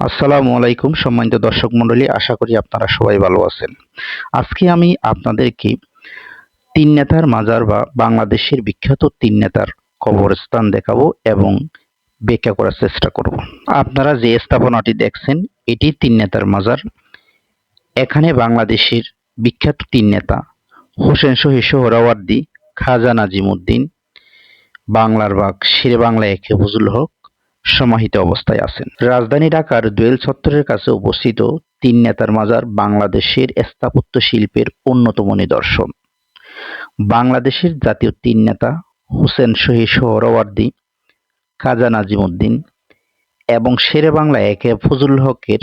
আসসালামু আলাইকুম সম্মানিত দর্শক মণ্ডলী, আশা করি আপনারা সবাই ভালো আছেন। আজকে আমি আপনাদেরকে তিন নেতার মাজার বা বাংলাদেশের বিখ্যাত তিন নেতার কবরস্থান দেখাবো এবং ব্যাখ্যা করার চেষ্টা করব। আপনারা যে স্থাপনাটি দেখছেন, এটি তিন নেতার মাজার। এখানে বাংলাদেশের বিখ্যাত তিন নেতা হোসেন শহীদ সোহরাওয়ার্দী, খাজা নাজিমুদ্দিন, বাংলার বাঘ শেরে বাংলা একে ফজুল হক সমাহিত অবস্থায় আছেন। রাজধানী ঢাকার দোয়েল চত্বরের কাছে অবস্থিত তিন নেতার মাজার বাংলাদেশের স্থাপত্য শিল্পের অন্যতম নিদর্শন। বাংলাদেশের জাতীয় তিন নেতা হুসেন শহীদ সোহরাওয়ার্দী, খাজা নাজিমুদ্দিন এবং শেরে বাংলা একে ফজল হকের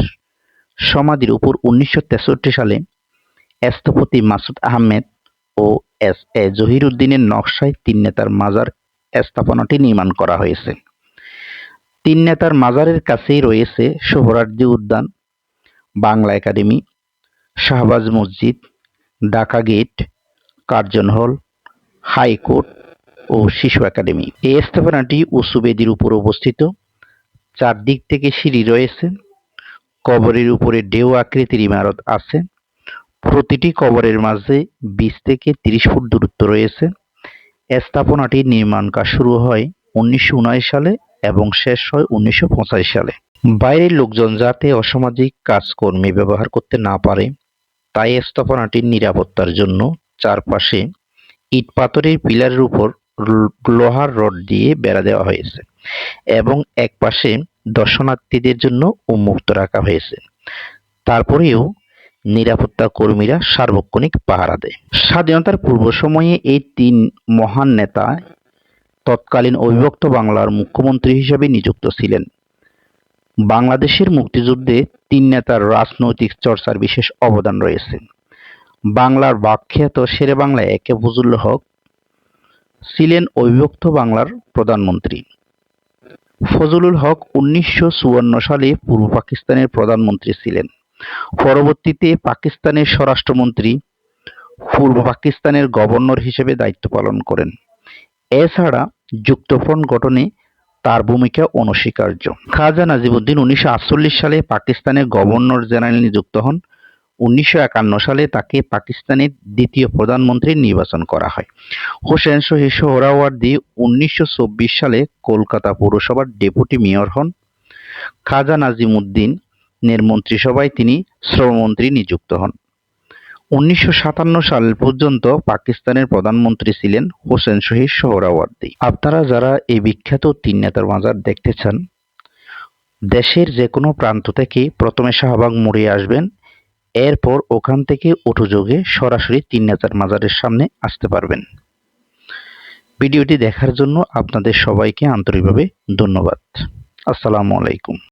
সমাধির উপর উনিশশো তেষট্টি সালে স্থপতি মাসুদ আহমেদ ও এস এ জহিরুদ্দিনের নকশায় তিন নেতার মাজার স্থাপনাটি নির্মাণ করা হয়েছে। তিন নেতার মাজারের কাছেই রয়েছে সোহরার্দি উদ্যান, Bangla academy, Shahbaz Masjid, Dhaka gate, Curzon hall, high court ও শিশু একাডেমি। এই স্থাপনাটি উঁচু বেদির উপর অবস্থিত। চারদিক থেকে সিঁড়ি রয়েছে। কবরের উপরে ঢেউ আকৃতির ইমারত আছে। প্রতিটি কবরের মাঝে বিশ থেকে তিরিশ ফুট দূরত্ব রয়েছে। স্থাপনাটির নির্মাণ কাজ শুরু হয় উনিশশো সালে। এবং শেষ হয় উনিশশো সালে। বাইরের লোকজন যাতে অসামাজিক কাজকর্মে ব্যবহার করতে না পারে, তাই স্থাপনাটির নিরাপত্তার জন্য চারপাশে ইট পাথরের পিলারের উপর লোহার রড দিয়ে বেড়া দেওয়া হয়েছে এবং এক পাশে দর্শনার্থীদের জন্য উন্মুক্ত রাখা হয়েছে। তারপরেও নিরাপত্তা কর্মীরা সার্বক্ষণিক পাহারা দেয়। স্বাধীনতার পূর্ব সময়ে এই তিন মহান নেতা তৎকালীন অবিভক্ত বাংলার মুখ্যমন্ত্রী হিসেবে নিযুক্ত ছিলেন। বাংলাদেশের মুক্তিযুদ্ধে তিন নেতার রাজনৈতিক চর্চার বিশেষ অবদান রয়েছে। বাংলার বাখ্যাত শেরে বাংলায় একে ফজলুল হক, ছিলেন অবিভক্ত বাংলার প্রধানমন্ত্রী। ফজলুল হক উনিশশো সালে পূর্ব পাকিস্তানের প্রধানমন্ত্রী ছিলেন। পরবর্তীতে পাকিস্তানের স্বরাষ্ট্রমন্ত্রী, পূর্ব পাকিস্তানের গভর্নর হিসেবে দায়িত্ব পালন করেন। এছাড়া যুক্তফ্রন্ট গঠনে তার ভূমিকা অনস্বীকার্য। খাজা নাজিবুদ্দিন উনিশশো সালে পাকিস্তানের গভর্নর জেনারেল নিযুক্ত হন। উনিশশো একান্ন সালে তাকে পাকিস্তানের দ্বিতীয় প্রধানমন্ত্রী নির্বাচন করা হয়। হোসেন শহীদ সোহরাওয়ার্দী উনিশশো সালে কলকাতা পৌরসভার ডেপুটি মেয়র হন। খাজা নাজিমুদ্দিনের মন্ত্রিসভায় তিনি শ্রমমন্ত্রী নিযুক্ত হন। উনিশশো সাতান্ন সাল পর্যন্ত পাকিস্তানের প্রধানমন্ত্রী ছিলেন হোসেন শহীদ সোহরাওয়ার্দী আপনারা যারা এই বিখ্যাত তিন নেতার মাজার দেখতে চান, দেশের যে কোনো প্রান্ত থেকে প্রথমে শাহবাগ মোড়ে আসবেন, এরপর ওখান থেকে অটোযোগে সরাসরি তিন নেতার মাজারের সামনে আসতে পারবেন। ভিডিওটি দেখার জন্য আপনাদের সবাইকে আন্তরিকভাবে ধন্যবাদ। আসসালামু আলাইকুম।